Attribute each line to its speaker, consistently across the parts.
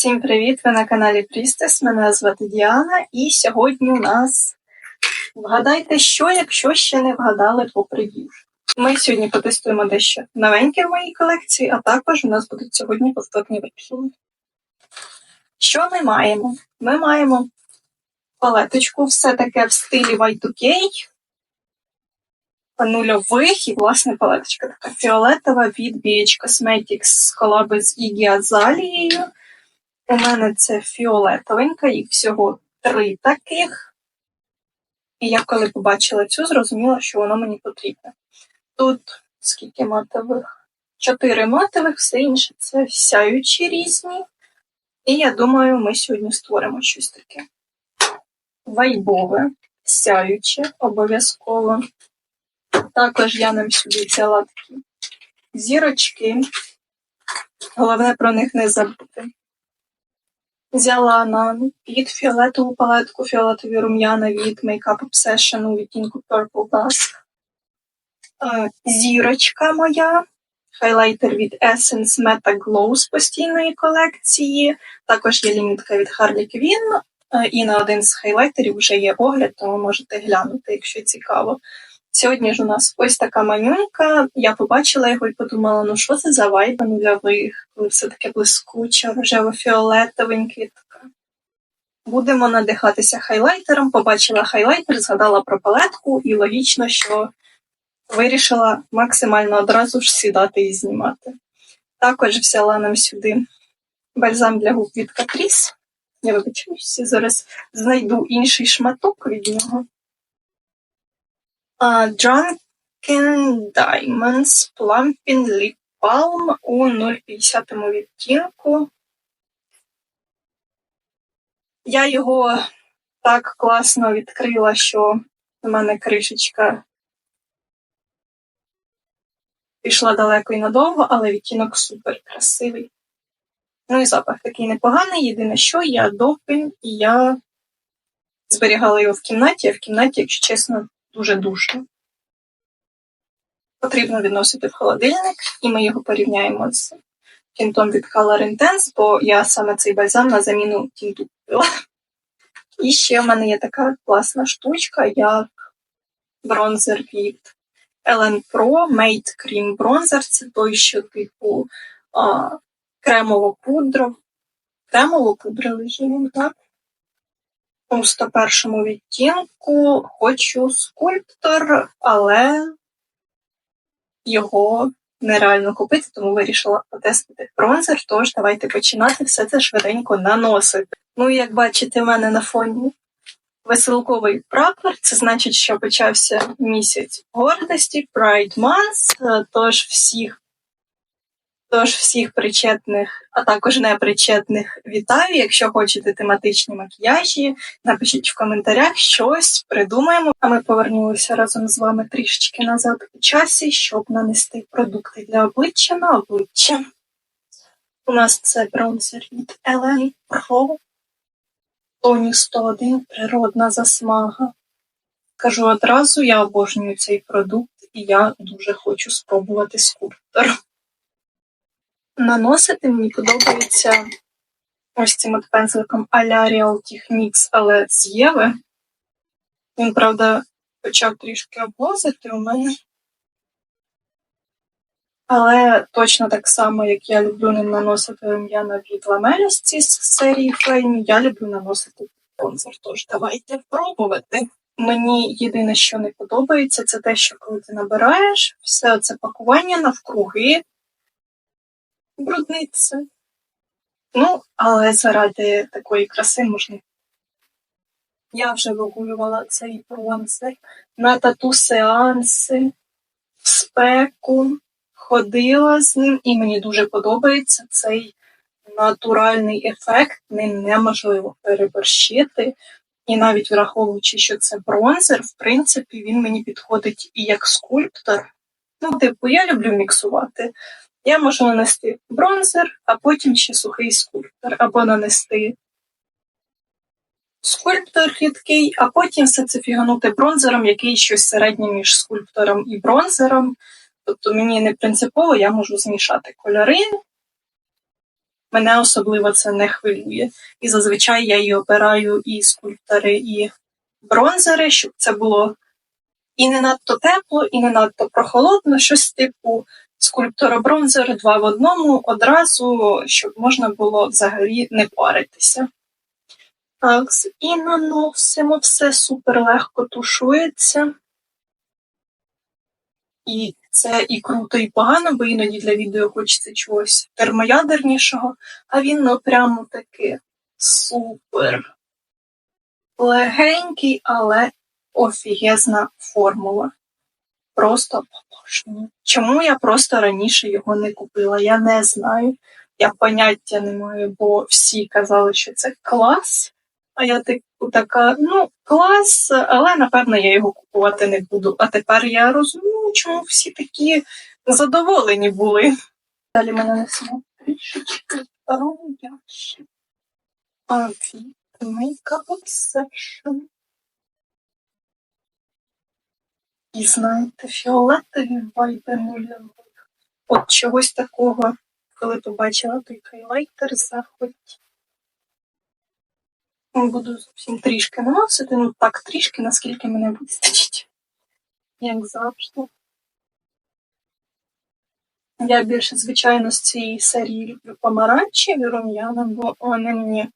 Speaker 1: Всім привіт! Ви на каналі Прістес. Мене звати Діана, і сьогодні у нас вгадайте, що, якщо ще не вгадали по прев'ю. Ми сьогодні потестуємо дещо новеньке в моїй колекції, а також у нас будуть сьогодні повторні випіли. Що ми маємо? Ми маємо палеточку, все таке в стилі Y2K, нульових і власне палеточка така фіолетова від BH Cosmetics з колаби з Ігі Азалією. У мене це фіолетовенька, їх всього три таких. І я коли побачила цю, зрозуміла, що воно мені потрібне. Тут скільки матових? Чотири матових, все інше це сяючі різні. І я думаю, ми сьогодні створимо щось таке. Вайбове, сяюче, обов'язково. Також я нам сюди взяла такі зірочки. Головне про них не забути. Взяла на під фіолетову палетку, фіолетові рум'яна від Makeup Obsession у відтінку Purple Dusk. Е, зірочка моя, хайлайтер від Essence Meta Glow з постійної колекції. Також є лімітка від Harley Quinn. Е, і на один з хайлайтерів вже є огляд, тому можете глянути, якщо цікаво. Сьогодні ж у нас ось така манюнька. Я побачила його і подумала, ну що це за вайба нульових, коли все таке блискуче, рожево-фіолетовеньке. Будемо надихатися хайлайтером. Побачила хайлайтер, згадала про палетку, і логічно, що вирішила максимально одразу ж сідати і знімати. Також взяла нам сюди бальзам для губ від Catrice. Я вибачаюся, зараз знайду інший шматок від нього. Drunken Diamonds Plumping Lip Balm у 050 відтінку. Я його так класно відкрила, що в мене кришечка пішла далеко і надовго, але відтінок супер красивий. Ну і запах такий непоганий. Єдине, що я допин, і я зберігала його в кімнаті, а в кімнаті, якщо чесно, дуже душно. Потрібно відносити в холодильник, і ми його порівняємо з тінтом від Color Intense, бо я саме цей бальзам на заміну тінту купила. І ще в мене є така класна штучка, як бронзер від Ellen Pro Made Cream Bronzer. Це той, що типу а, кремово пудро. Кремово пудро лежить, так? У 101 відтінку хочу скульптор, але його нереально купити, тому вирішила потестити бронзер. Тож давайте починати все це швиденько наносити. Ну, як бачите, в мене на фоні веселковий прапор. Це значить, що почався місяць гордості, Pride Month, тож всіх Тож всіх причетних, а також непричетних вітаю. Якщо хочете тематичні макіяжі, напишіть в коментарях щось придумаємо. А ми повернулися разом з вами трішечки назад у часі, щоб нанести продукти для обличчя на обличчя. У нас це бронзер від Ellen Pro Тоні 101 природна засмага. Кажу одразу, я обожнюю цей продукт, і я дуже хочу спробувати скульптор наносити. Мені подобається ось цим от пензликом а-ля Real Techniques, але з Єви. Він, правда, почав трішки облозити у мене. Але точно так само, як я люблю ним наносити рум'яна від ламелісті з серії Flame, я люблю наносити бронзер. Тож давайте пробувати. Мені єдине, що не подобається, це те, що коли ти набираєш все це пакування навкруги, брудниться. Ну, але заради такої краси можна. Я вже вигулювала цей бронзер на тату сеанси, в спеку, ходила з ним, і мені дуже подобається цей натуральний ефект, ним неможливо переборщити. І навіть враховуючи, що це бронзер, в принципі, він мені підходить і як скульптор. Ну, типу, я люблю міксувати. Я можу нанести бронзер, а потім ще сухий скульптор, або нанести скульптор рідкий, а потім все це фіганути бронзером, який щось середнє між скульптором і бронзером. Тобто мені не принципово, я можу змішати кольори. мене особливо це не хвилює. І зазвичай я її обираю і скульптори, і бронзери, щоб це було і не надто тепло, і не надто прохолодно, щось типу скульптора бронзер два в одному одразу, щоб можна було взагалі не паритися. Так, і наносимо все супер легко тушується. І це і круто, і погано, бо іноді для відео хочеться чогось термоядернішого, а він ну прямо таки супер легенький, але офігезна формула. Просто побожнюю. Чому я просто раніше його не купила? Я не знаю. Я поняття не маю, бо всі казали, що це клас. А я типу така, ну, клас, але напевно я його купувати не буду. А тепер я розумію, чому всі такі задоволені були. Далі мене несемо трішечки рум'яші. Афі, makeup obsession. І знаєте, фіолетові вайби нульових. От чогось такого, коли побачила той хайлайтер, заходь. Буду зовсім трішки наносити, ну так трішки, наскільки мене вистачить. Як завжди. Я більше, звичайно, з цієї серії люблю помаранчеві рум'яна, бо вони мені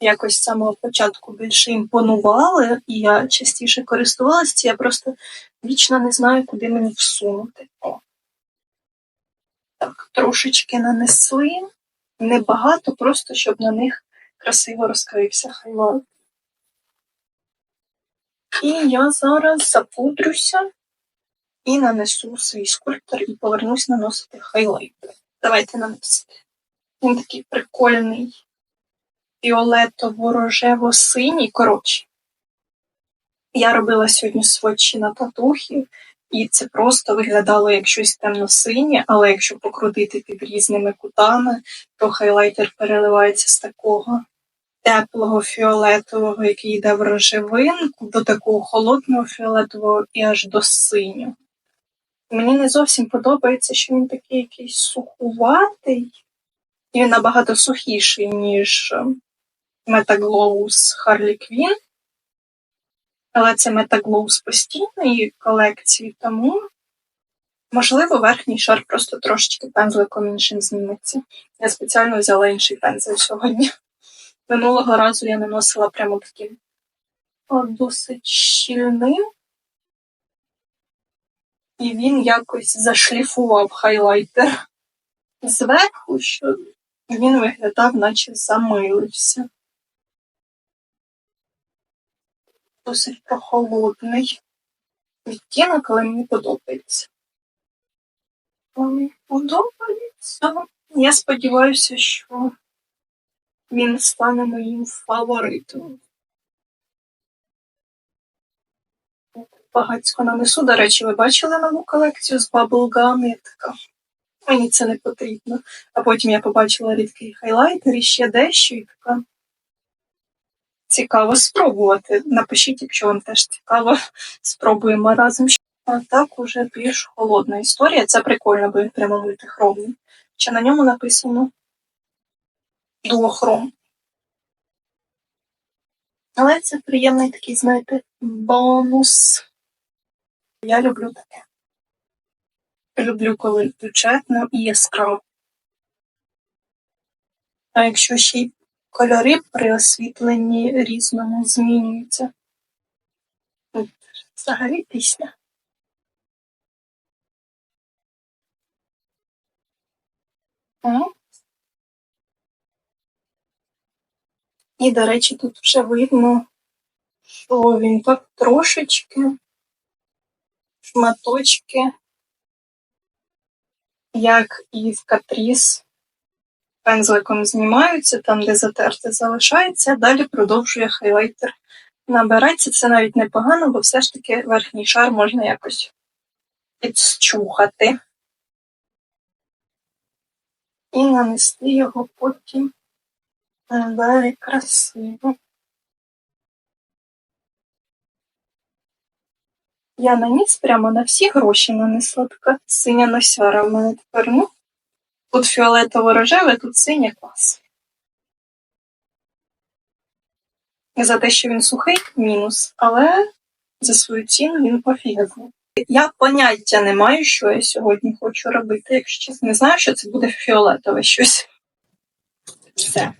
Speaker 1: якось з самого початку більше імпонували, і я частіше користувалася, я просто вічно не знаю, куди мені всунути. О. Так, трошечки нанесли, небагато, просто щоб на них красиво розкрився хайлайт. І я зараз запудрюся і нанесу свій скульптор і повернусь наносити хайлайт. Давайте наносити. Він такий прикольний, фіолетово-рожево-синій. Коротше, я робила сьогодні сводчі на татухи, і це просто виглядало як щось темно-синє, але якщо покрутити під різними кутами, то хайлайтер переливається з такого теплого фіолетового, який йде в рожевинку, до такого холодного фіолетового і аж до синього. Мені не зовсім подобається, що він такий якийсь сухуватий, і він набагато сухіший, ніж Metaglow з Harley Quinn. Але це Metaglow з постійної колекції, тому, можливо, верхній шар просто трошечки пензликом іншим зніметься. Я спеціально взяла інший пензель сьогодні. Минулого разу я наносила прямо таким досить щільним, і він якось зашліфував хайлайтер зверху, що він виглядав, наче замилився. Досить прохолодний відтінок, але мені подобається. Мені подобається. Я сподіваюся, що він стане моїм фаворитом. Багацько нанесу. До речі, ви бачили нову колекцію з Bubblegum? Я така. Мені це не потрібно. А потім я побачила рідкий хайлайтер і ще дещо, і така. Цікаво спробувати. Напишіть, якщо вам теж цікаво, спробуємо разом. А так уже більш холодна історія. Це прикольно, бо він прямо мультихромний. Чи на ньому написано дуохром. Але це приємний такий, знаєте, бонус. Я люблю таке. Люблю, коли бюджетно і яскраво. А якщо ще й кольори при освітленні різному змінюються, взагалі пісня. І, до речі, тут вже видно, що він так трошечки шматочки, як і в катріс, пензликом знімаються, там, де затерте залишається, далі продовжує хайлайтер набиратися. Це навіть непогано, бо все ж таки верхній шар можна якось підщухати. І нанести його потім Далі красиво. Я наніс прямо на всі гроші нанесла така синя носяра в мене тепер, ну, Тут фіолетово-рожеве, тут синє клас. За те, що він сухий, мінус, але за свою ціну він офігезний. Я поняття не маю, що я сьогодні хочу робити, якщо чесно. Не знаю, що це буде фіолетове щось. Все.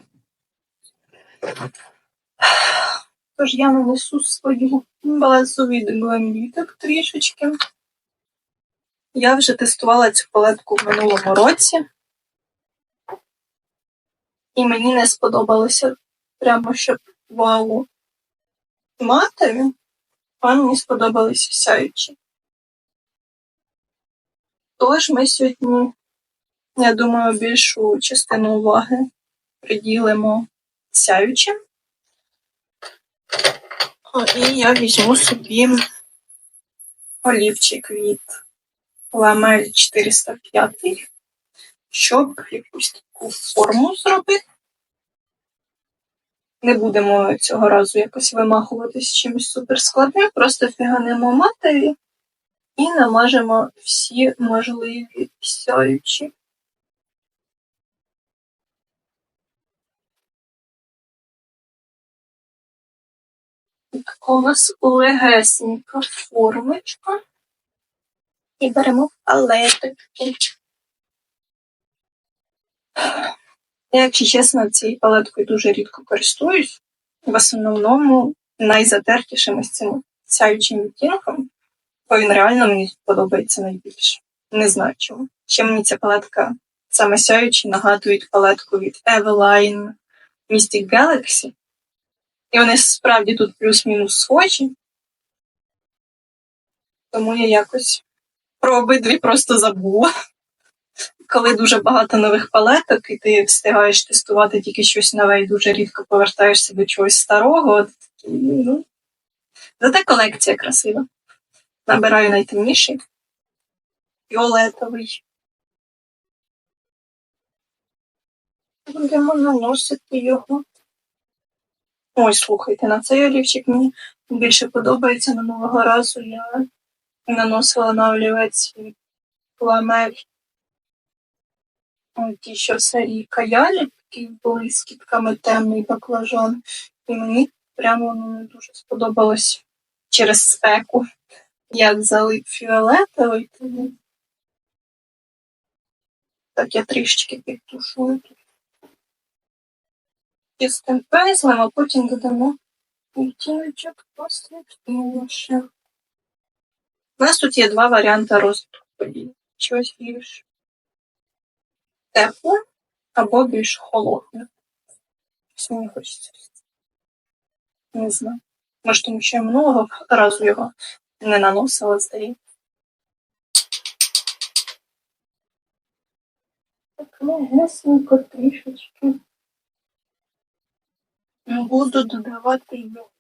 Speaker 1: Тож я нанесу свою базу від Glambitic трішечки. Я вже тестувала цю палетку в минулому році. І мені не сподобалося прямо щоб вау матові, а мені сподобалися сяючі. Тож ми сьогодні, я думаю, більшу частину уваги приділимо сяючим. І я візьму собі олівчик від ламель 405, щоб якусь таку форму зробити. Не будемо цього разу якось вимахуватись чимось суперскладним, просто фіганемо матові і намажемо всі можливі сяючі. У нас легесенька формочка. І беремо палеточки. Я, якщо чесно, цією палеткою дуже рідко користуюсь. В основному найзатертішим із цим сяючим відтінком, бо він реально мені подобається найбільше. Не знаю чому. Ще мені ця палетка саме сяючі нагадують палетку від Eveline Mystic Galaxy. І вони справді тут плюс-мінус схожі. Тому я якось про обидві просто забула. Коли дуже багато нових палеток, і ти встигаєш тестувати тільки щось нове і дуже рідко повертаєшся до чогось старого. Ну, зате колекція красива. Набираю найтемніший. Фіолетовий. Будемо наносити його. Ой, слухайте, на цей олівчик мені більше подобається. Минулого разу я наносила на олівець від ламель ті, що в серії каялі, такі були з кітками темний баклажан. І мені прямо воно не дуже сподобалось через спеку. Як залип фіолетовий, тому так я трішечки підтушую тут. Чистим пензлем, а потім додамо відтіночок посвітло ще. У нас тут є два варіанти розвитку подій. Щось більш тепле або більш холодне. Все мені хочеться. Не знаю. Може, тому що я минулого разу його не наносила, здається. Так, легесенько трішечки. Буду додавати його.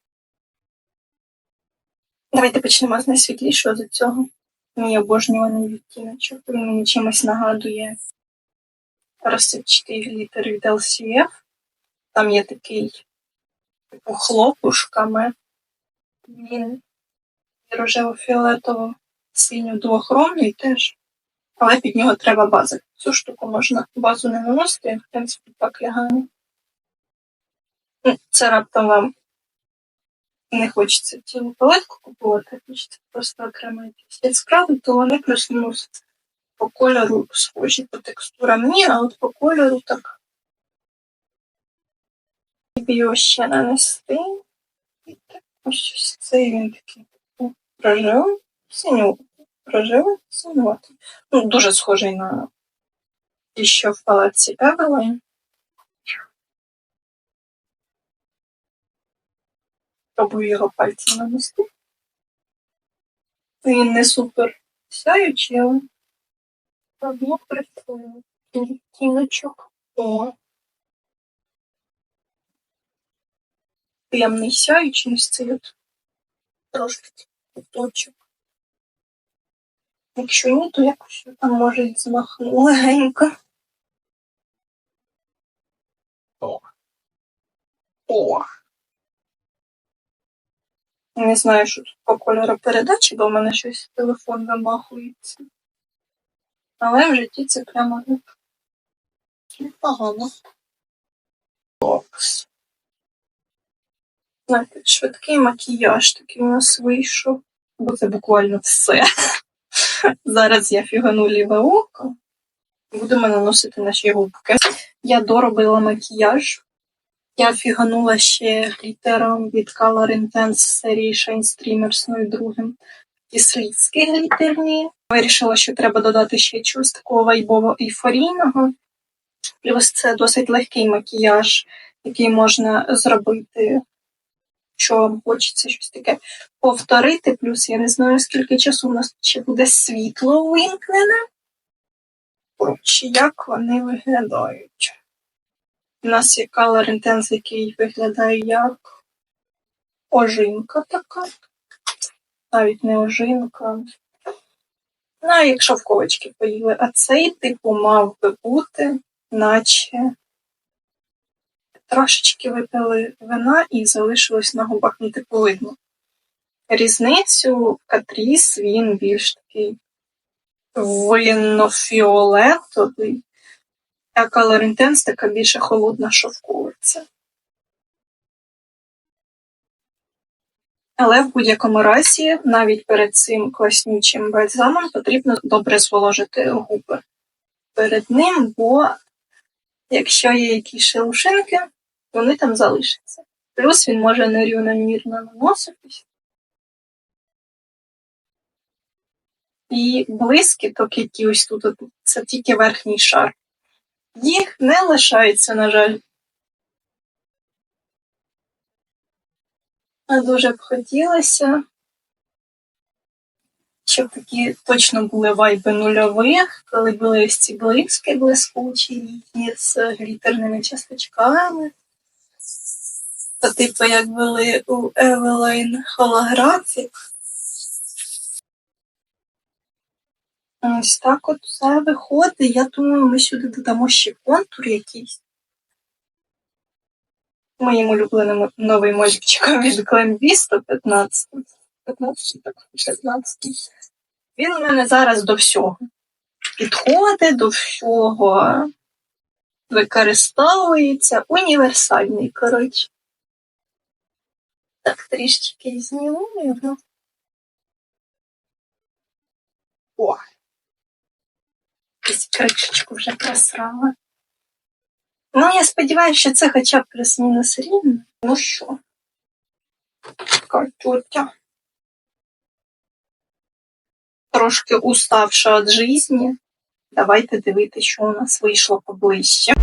Speaker 1: Давайте почнемо з найсвітлішого з цього. Мій обожнюваний відтіночок. Він мені чимось нагадує розсипчатий літер від LCF. Там є такий типу хлопушками. Він рожево-фіолетово синьо двохромний теж. Але під нього треба база. Цю штуку можна базу не наносити, він, в принципі, так лягає. Ну, Це раптом вам не хочеться цілу палетку купувати, хочеться просто окремо якісь яскраві, то вони плюс-мінус по кольору схожі по текстурам ні, а от по кольору так. Його ще нанести. І так ось цей він такий рожевий, синюватий, рожевий, синюватий. Ну, дуже схожий на і що в палаці Eveline. Пробую його пальцем нанести. Він не супер сяючий, але Одну працюємо. Відтіночок. О. Темний сяючий от трошки куточок. Якщо ні, то якось там може змахну легенько. О. О. Не знаю, що тут по кольору передачі, бо в мене щось телефон вимахується. Але в житті це прямо так.
Speaker 2: Непогано.
Speaker 1: Знаєте, швидкий макіяж такий у нас вийшов. Бо це буквально все. Зараз я фігану ліве око. Будемо наносити наші губки. Я доробила макіяж. Я фіганула ще глітером від Color Intense серії Shine Streamers 02. І глітерні. Вирішила, що треба додати ще чогось такого вайбово ейфорійного. Плюс це досить легкий макіяж, який можна зробити, що вам хочеться щось таке повторити. Плюс я не знаю, скільки часу у нас ще буде світло вимкнене. Коротше, як вони виглядають. У нас є Color Intense, який виглядає як ожинка така. Навіть не ожинка. Ну, а як шовковички поїли. А цей, типу, мав би бути, наче трошечки випили вина і залишилось на губах не типу видно. Різницю Катріс він більш такий винно-фіолетовий, а Intense така більше холодна шовковиця. Але в будь-якому разі, навіть перед цим класнючим бальзамом потрібно добре зволожити губи перед ним, бо якщо є якісь шелушинки, вони там залишаться. Плюс він може нерівномірно наноситись. І блискіток, які ось тут, це тільки верхній шар. Їх не лишається, на жаль. А дуже б хотілося, щоб такі точно були вайби нульових, коли були ось ці блиски блискучі, їхні з глітерними часточками. Та типу, як були у Eveline Holographic. Ось так от все виходить. Я думаю, ми сюди додамо ще контур якийсь. Моїм улюбленим новим мальчиком від Glam 115. 15, так, 16. Він у мене зараз до всього. Підходить до всього. Використовується універсальний, коротше. Так, трішечки зніму його. О! Якусь кришечку вже просрала. Ну, я сподіваюся, що це хоча б плюс-мінус рівно. Ну що? Така. Трошки уставша від житті. Давайте дивитися, що у нас вийшло поближче.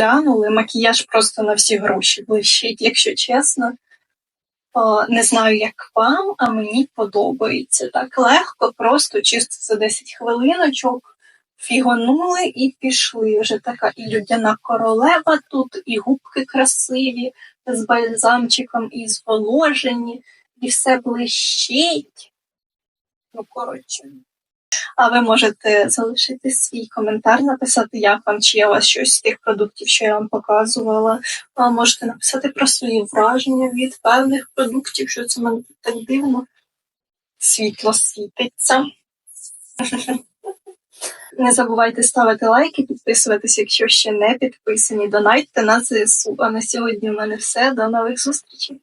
Speaker 1: Глянули, макіяж просто на всі гроші блищить, якщо чесно. Не знаю, як вам, а мені подобається. Так легко, просто чисто за 10 хвилиночок фігонули і пішли. Вже така і людяна королева тут, і губки красиві з бальзамчиком, і зволожені, і все блищить. Ну, коротше. А ви можете залишити свій коментар, написати, як вам, чи є у вас щось з тих продуктів, що я вам показувала. А можете написати про свої враження від певних продуктів, що це мене так дивно. Світло світиться. Не забувайте ставити лайки, підписуватись, якщо ще не підписані. Донайте на ЗСУ. А на сьогодні в мене все. До нових зустрічей!